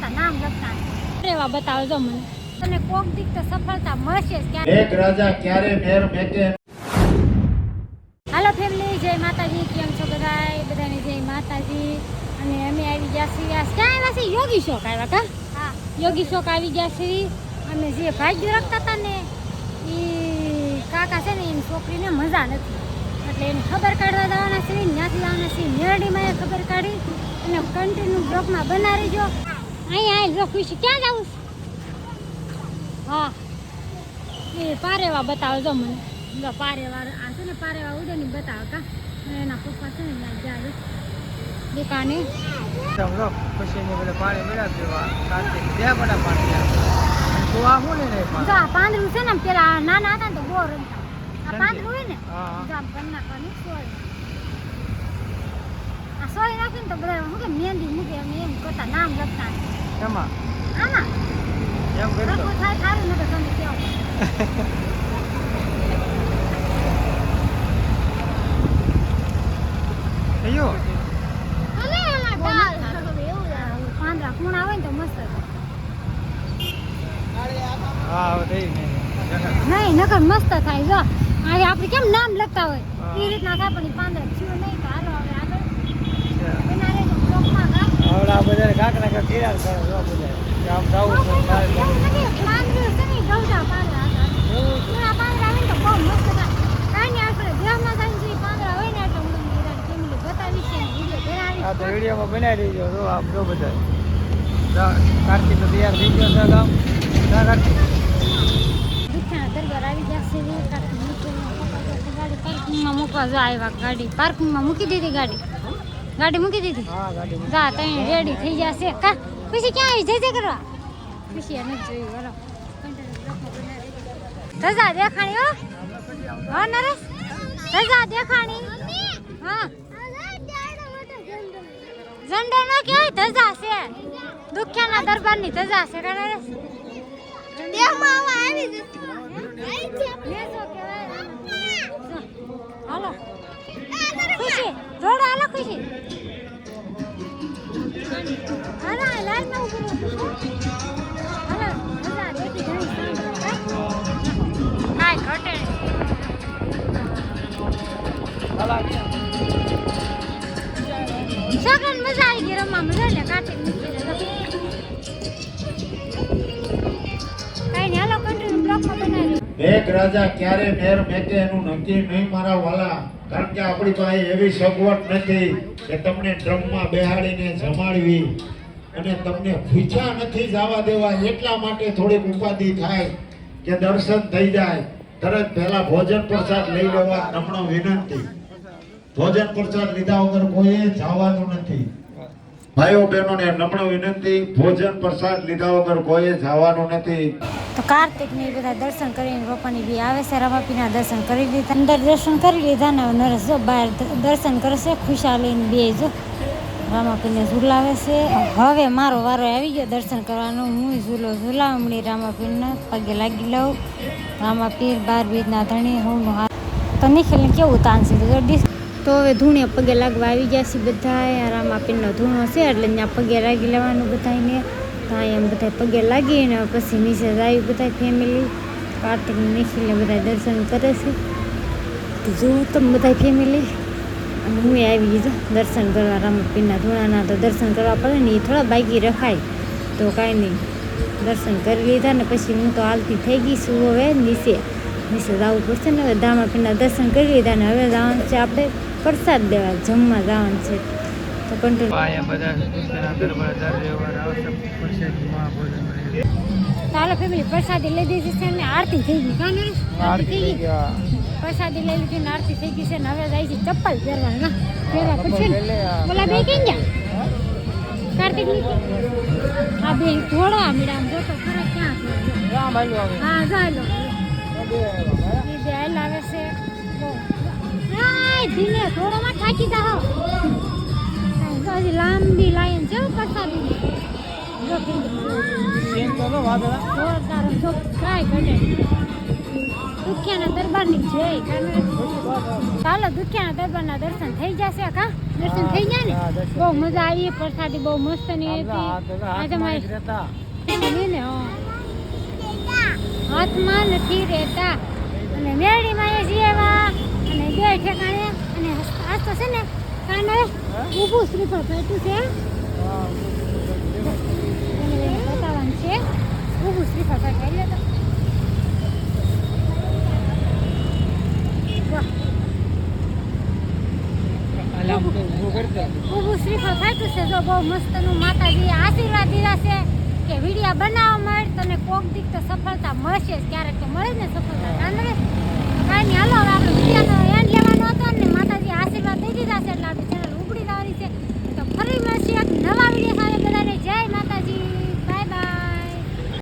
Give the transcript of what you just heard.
કરતા નામ લખતા રેવા બતાવજો મને. તને કોક દીક તો સફળતા મળશે જ ક્યારે એક રાજા ક્યારે મેર મેકે હાલો ફેમિલી જય માતાજી કેમ છો બધાય? બધાને જય માતાજી. અને અમે આવી ગયા છીએ. ક્યાં આવ્યા છે યોગી શોક આવ્યા કા હા. યોગી શોક આવી ગયા છે અને જે ભાગ્ય રાખતા હતા ને એ કાકા છે ને એની છોકરીને મજા નથી. એટલે એને ખબર કાઢવા જવાના છે ત્યાંથી આવવાના છે મેરડીમાં એ ખબર કાઢી. અને કન્ટિન્યુ બ્લોકમાં બનાવી જો. અહીંયા આવી જો ખુશી ક્યાં જવું છે? હા. એ પારેવા બતાવજો મને. જો પારેવા આ છે ને પારેવા ઉડેની બતાવો કા? અને એના પપ્પા છે ને જાય દુકાને. સમજો પછી ને બધા પાણી મળ્યા પીવા કાર્તિક બે બધા પાણી તો આ લઈને આવ્યા? જો આ પાંદડું છે ને પેલા નાના હતા ને તો બહુ રમતા. આ પાંદડું હોય ને હા, હા. જો આમ કરી નાખવાનું સોય. આ સોય નાખીને તો બધા શું કે મહેંદી મૂકે એમ એમ કરતા નામ લખતા એમાં આમાં એમ કરતો થાય સારું નકર તમે કહો થયું પાંદડા કૂણા હોય ને તો મસ્ત હા થઈ નહીં નકર મસ્ત થાય જો આજે આપણે કેમ નામ લખતા હોય એ રીતના થાય પણ ઈ પાંદડા થયું નહીં તો હાલો હવે આગળ છે. એના રે બ્લોકમાં ગામ હવે આ બધા કાંક ને કાંક કિરાલ કરે જો બધા આમ જવું છે આ તો વિડીયોમાં બનાવી દેજો જો આમ જો બધા કાર્તિક તો તૈયાર થઈ ગયો છે કાર્તિક મૂકવા જો આવ્યા. ગાડી પાર્કિંગમાં મૂકી દીધી ગાડી. ગાડી મૂકી દીધી? હા ગાડી જા તઈ રેડી થઈ જશે છે. કા? પછી ક્યાં આવી? જજે કરવા. પછી એને જોયું બરો ધજા દેખાણી હો. હા નરેશ? ધજા દેખાણી. હા. ઝંડો નો કહેવાય ધજા છે. દુખ્યાના દરબારની ધજા છે કા નરેશ? લેજો છોકરાને મજા આવી ગઈ રમવા મજા એટલે કાંઠે એક રાજા ક્યારે મેર મેકે એનું નક્કી નહીં, મારા વાલા. કારણ કે આપણી પાસે એવી સગવડ નથી કે તમને ડ્રમમાં બેહાડીને જમાડવી અને તમને ખીચા નથી જવા દેવા, એટલા માટે થોડીક ઉપાધિ થાય કે દર્શન થઈ જાય. તરત પહેલા ભોજન પ્રસાદ લઈ લેવા નમણો વિનંતી. ભોજન પ્રસાદ લીધા વગર કોઈએ જવાનું નથી. ભાઈઓ બહેનોને નમણો વિનંતી, ભોજન પ્રસાદ લીધા વગર કોઈએ જવાનું નથી. તો કાર્તિક ને બધા દર્શન કરીને પપ્પાની બી આવે છે, રમાપીના દર્શન કરી લીધા. અંદર દર્શન કરી લીધા ને નરસ જો બહાર દર્શન કરશે, ખુશાલીને બે જો. રામાપીને ઝુલાવે છે. હવે મારો વારો આવી ગયો દર્શન કરવાનો. હું ઝૂલો ઝુલાવમણી રામાપીરને પગે લાગી લઉં. રામાપીર બાર બીજના ધણી, હું તો નિખિલને કેવું તાન ડીશ તો હવે ધૂણે પગે લાગવા આવી ગયા છે બધા આરામ આપીને ધૂણો છે એટલે ત્યાં પગે લાગી લેવાનું બધાને તો એમ બધા પગે લાગીને પછી નીચે આવી બધા ફેમિલી કાર્તિક નીકળીને બધા દર્શન કરે છે. તો જોવું તમે બધા ફેમિલી અને હું આવી ગઈ દર્શન કરવા. રામાપીરના ધૂણાના તો દર્શન કરવા પડે ને એ થોડા બાકી રખાય. તો કાંઈ નહીં. દર્શન કરી લીધા ને પછી હું તો હાલતી થઈ ગઈ છું હવે નીચે. નીચે જવું પડશે ને હવે. દામાપીરના દર્શન કરી લીધા ને હવે જવાનું છે આપણે. પ્રસાદ દેવા જમવા જવાનું છે. તો કંટ્રોલ. ચાલો ફેમિલી પ્રસાદી લઈ દીધી છે ને આરતી થઈ ગઈ કાને? આરતી થઈ ગઈ? પ્રસાદી લઈ લીધી ને આરતી થઈ ગઈ છે ને હવે જાય છે ચપ્પલ પહેરવા ના? પહેરવા પડશે ને. બોલા બે કઈ ગયા? કાર્તિકની આ બે ઘોડા મીડા જોતો ખરા ક્યાં હા ચાલો બે આવે છે. આય ધીમે ઘોડામાં થાકી જા હજી લાંબી લાઈન છે પ્રસાદી. દુખિયાના દરબારની છે ચાલો દુખિયાના દરબારના દર્શન થઈ જશે કા દર્શન થઈ જાય ને? બહુ મજા આવી પ્રસાદી બહુ મસ્તની હતી. હાથ- હાથમાં મારી જ રહેતા. ને હા. હાથમાં નથી રહેતા. અને મેળીમાં એ જીવા બે ઠેકાણે અને આ તો છે ને કાને ઊભું શ્રીફળ પેટું છે. બતાવવાનું છે. ઊભું શ્રીફળ પેટું એટલે તો ઊભું શ્રીફળ ફાટ્યું છે. જો બહુ મસ્તનું માતાજીએ આશીર્વાદ દીધા છે કે વિડીયા બનાવવા મળે તને કોક દીક તો સફળતા મળશે ક્યારેક તો મળે ને